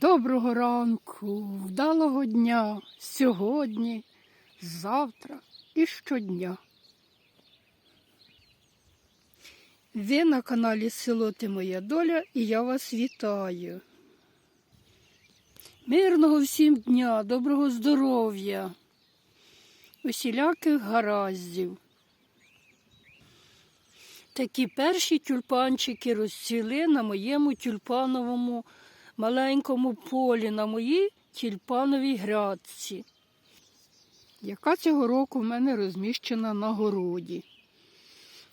Доброго ранку, вдалого дня сьогодні, завтра і щодня. Ви на каналі Село Ти Моя Доля і я вас вітаю. Мирного всім дня, доброго здоров'я, усіляких гараздів. Такі перші тюльпанчики розцвіли на моєму тюльпановому маленькому полі, на моїй тюльпановій грядці, яка цього року в мене розміщена на городі.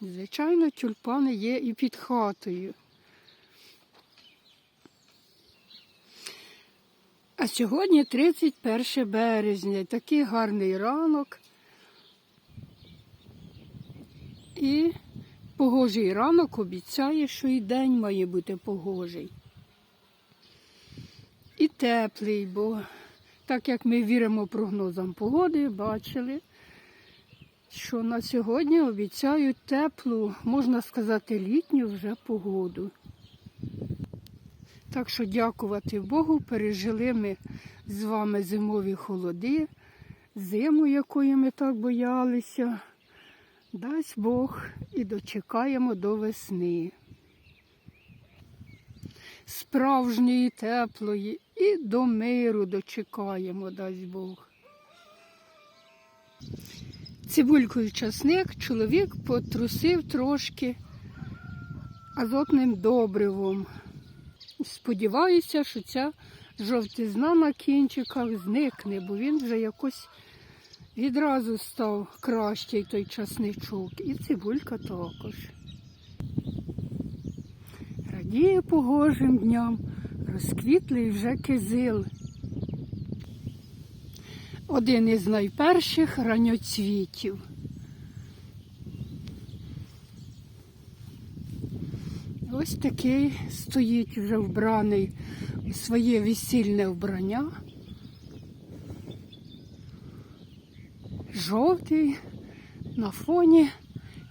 Звичайно, тюльпани є і під хатою. А сьогодні 31 березня, такий гарний ранок. І погожий ранок обіцяє, що і день має бути погожий. Теплий, бо так як ми віримо прогнозам погоди, бачили, що на сьогодні обіцяють теплу, можна сказати, літню вже погоду. Так що дякувати Богу, пережили ми з вами зимові холоди, зиму, якої ми так боялися. Дасть Бог і дочекаємо до весни. Справжньої, теплої і до миру дочекаємо, дасть Бог. Цибулькою часник чоловік потрусив трошки азотним добривом. Сподіваюся, що ця жовтизна на кінчиках зникне, бо він вже якось відразу став кращий той часничок. І цибулька також. Радіє погожим дням, розквітлий вже кизил. Один із найперших ранньоцвітів. Ось такий стоїть вже вбраний у своє весільне вбрання. Жовтий на фоні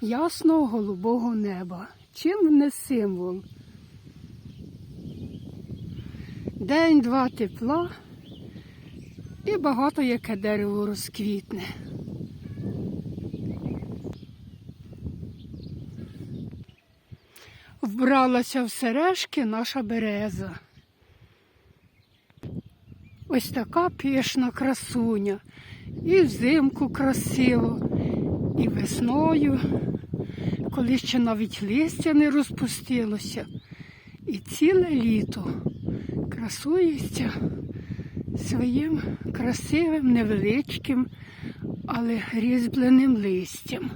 ясного голубого неба. Чим не символ? День-два тепла і багато яке дерево розквітне. Вбралася в сережки наша береза. Ось така пишна красуня. І взимку красиво, і весною, коли ще навіть листя не розпустилося. І ціле літо красується своїм красивим, невеличким, але різьбленим листям.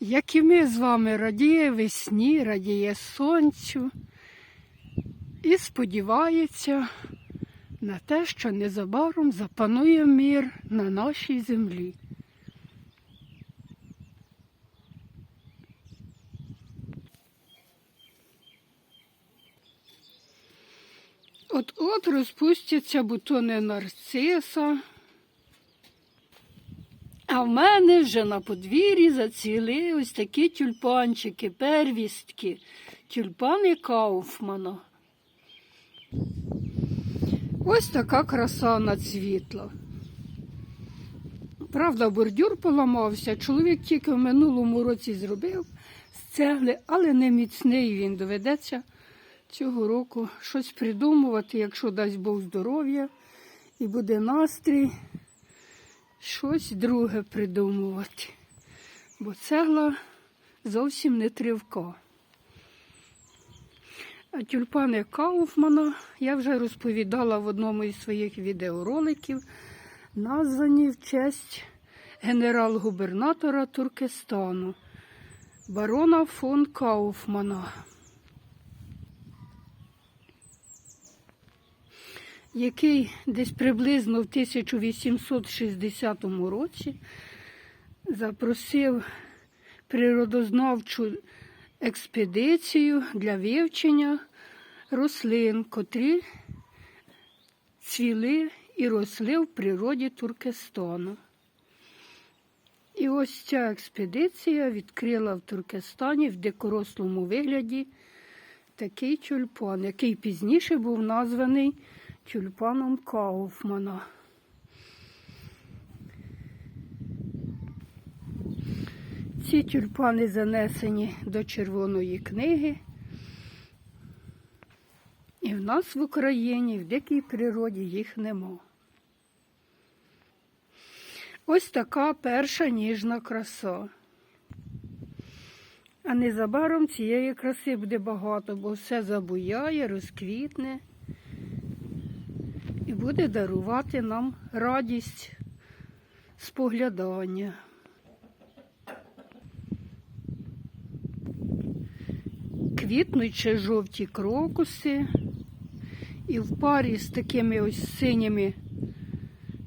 Як і ми з вами радіє весні, радіє сонцю і сподівається на те, що незабаром запанує мир на нашій землі. От-от розпустяться бутони нарциса. А в мене вже на подвір'ї зацвіли ось такі тюльпанчики, первістки, тюльпани Кауфмана. Ось така краса нацвітла. Правда, бордюр поламався. Чоловік тільки в минулому році зробив з цегли, але не міцний він. Доведеться цього року щось придумувати, якщо дасть Бог здоров'я і буде настрій щось друге придумувати, бо цегла зовсім не тривка. А тюльпани Кауфмана я вже розповідала в одному із своїх відеороликів, названі в честь генерал-губернатора Туркестану, барона фон Кауфмана. Який десь приблизно в 1860 році запросив природознавчу експедицію для вивчення рослин, котрі цвіли і росли в природі Туркестану. І ось ця експедиція відкрила в Туркестані в дикорослому вигляді такий тюльпан, який пізніше був названий тюльпаном Кауфмана. Ці тюльпани занесені до Червоної книги. І в нас в Україні, в дикій природі їх нема. Ось така перша ніжна краса. А незабаром цієї краси буде багато, бо все забуяє, розквітне буде дарувати нам радість споглядання. Квітнуть жовті крокуси, і в парі з такими ось синіми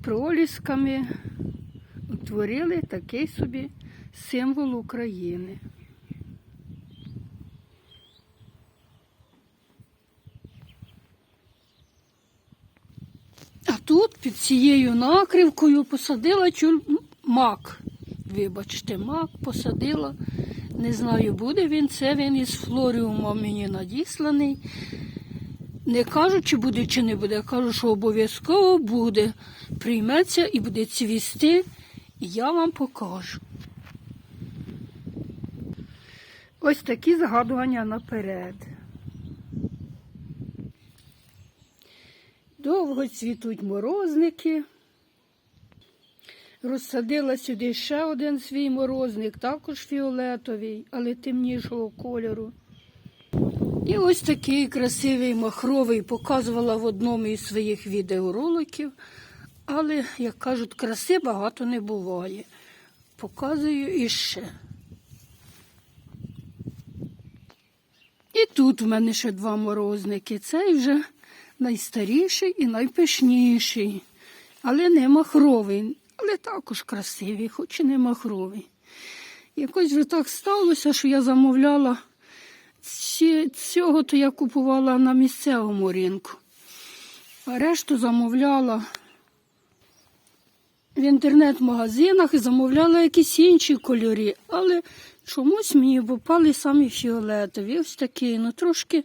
пролісками утворили такий собі символ України. А тут під цією накривкою посадила тюль... мак. Вибачте, мак посадила. Не знаю, буде він, це він із флоріума мені надісланий. Не кажу, чи буде, чи не буде. Кажу, що обов'язково буде. Прийметься і буде цвісти, і я вам покажу. Ось такі згадування наперед. Довго цвітуть морозники. Розсадила сюди ще один свій морозник, також фіолетовий, але темнішого кольору. І ось такий красивий махровий показувала в одному із своїх відеороликів. Але, як кажуть, краси багато не буває. Показую іще. І тут в мене ще два морозники. Цей вже найстаріший і найпишніший, але не махровий, але також красивий, хоч і не махровий. Якось вже так сталося, що я замовляла цього, то я купувала на місцевому ринку. А решту замовляла в інтернет-магазинах і замовляла якісь інші кольори, але чомусь мені попали самі фіолетові. Ось такий, ну трошки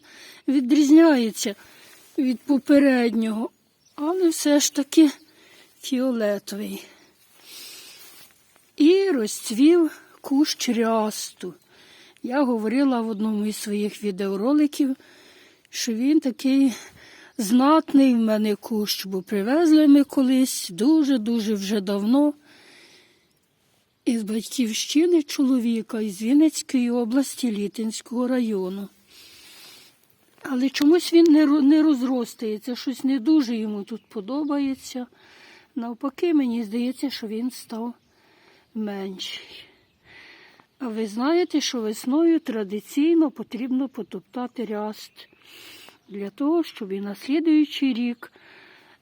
відрізняється від попереднього, але все ж таки фіолетовий. І розцвів кущ рясту. Я говорила в одному із своїх відеороликів, що він такий знатний в мене кущ, бо привезли ми колись дуже-дуже вже давно із батьківщини чоловіка із Вінницької області Літинського району. Але чомусь він не, не розростається, щось не дуже йому тут подобається. Навпаки, мені здається, що він став менший. А ви знаєте, що весною традиційно потрібно потоптати ряст для того, щоб і на слідуючий рік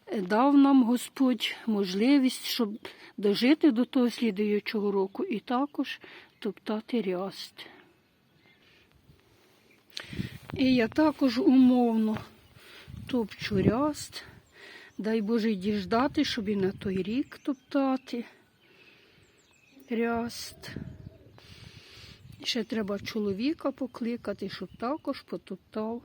е, дав нам Господь можливість, щоб дожити до того слідуючого року і також топтати ряст. І я також умовно топчу ряст. Дай Боже діждати, щоб і на той рік топтати ряст. Ще треба чоловіка покликати, щоб також потоптав.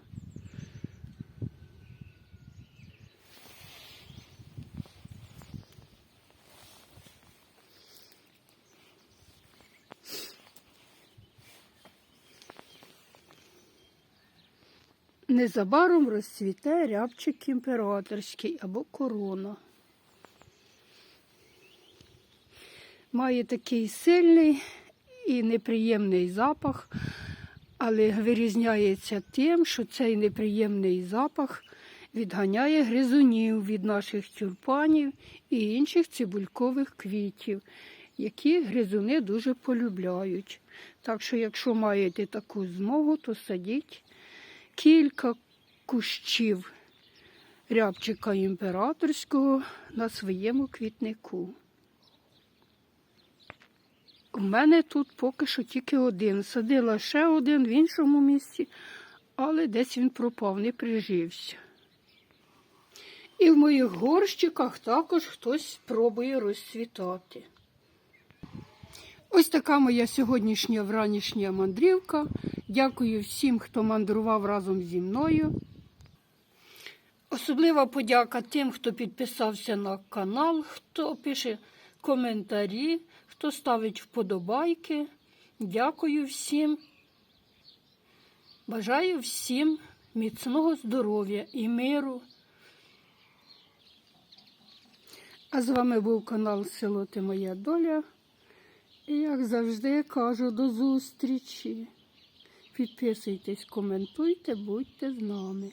Незабаром розцвіте рябчик імператорський або корона. Має такий сильний і неприємний запах, але вирізняється тим, що цей неприємний запах відганяє гризунів від наших тюльпанів і інших цибулькових квітів, які гризуни дуже полюбляють. Так що, якщо маєте таку змогу, то садіть кілька кущів рябчика імператорського на своєму квітнику. У мене тут поки що тільки один. Садила ще один в іншому місці, але десь він пропав, не прижився. І в моїх горщиках також хтось пробує розцвітати. Ось така моя сьогоднішня вранішня мандрівка. Дякую всім, хто мандрував разом зі мною. Особлива подяка тим, хто підписався на канал, хто пише коментарі, хто ставить вподобайки. Дякую всім. Бажаю всім міцного здоров'я і миру. А з вами був канал Село Ти Моя Доля. І як завжди кажу, до зустрічі. Підписуйтесь, коментуйте, будьте з нами.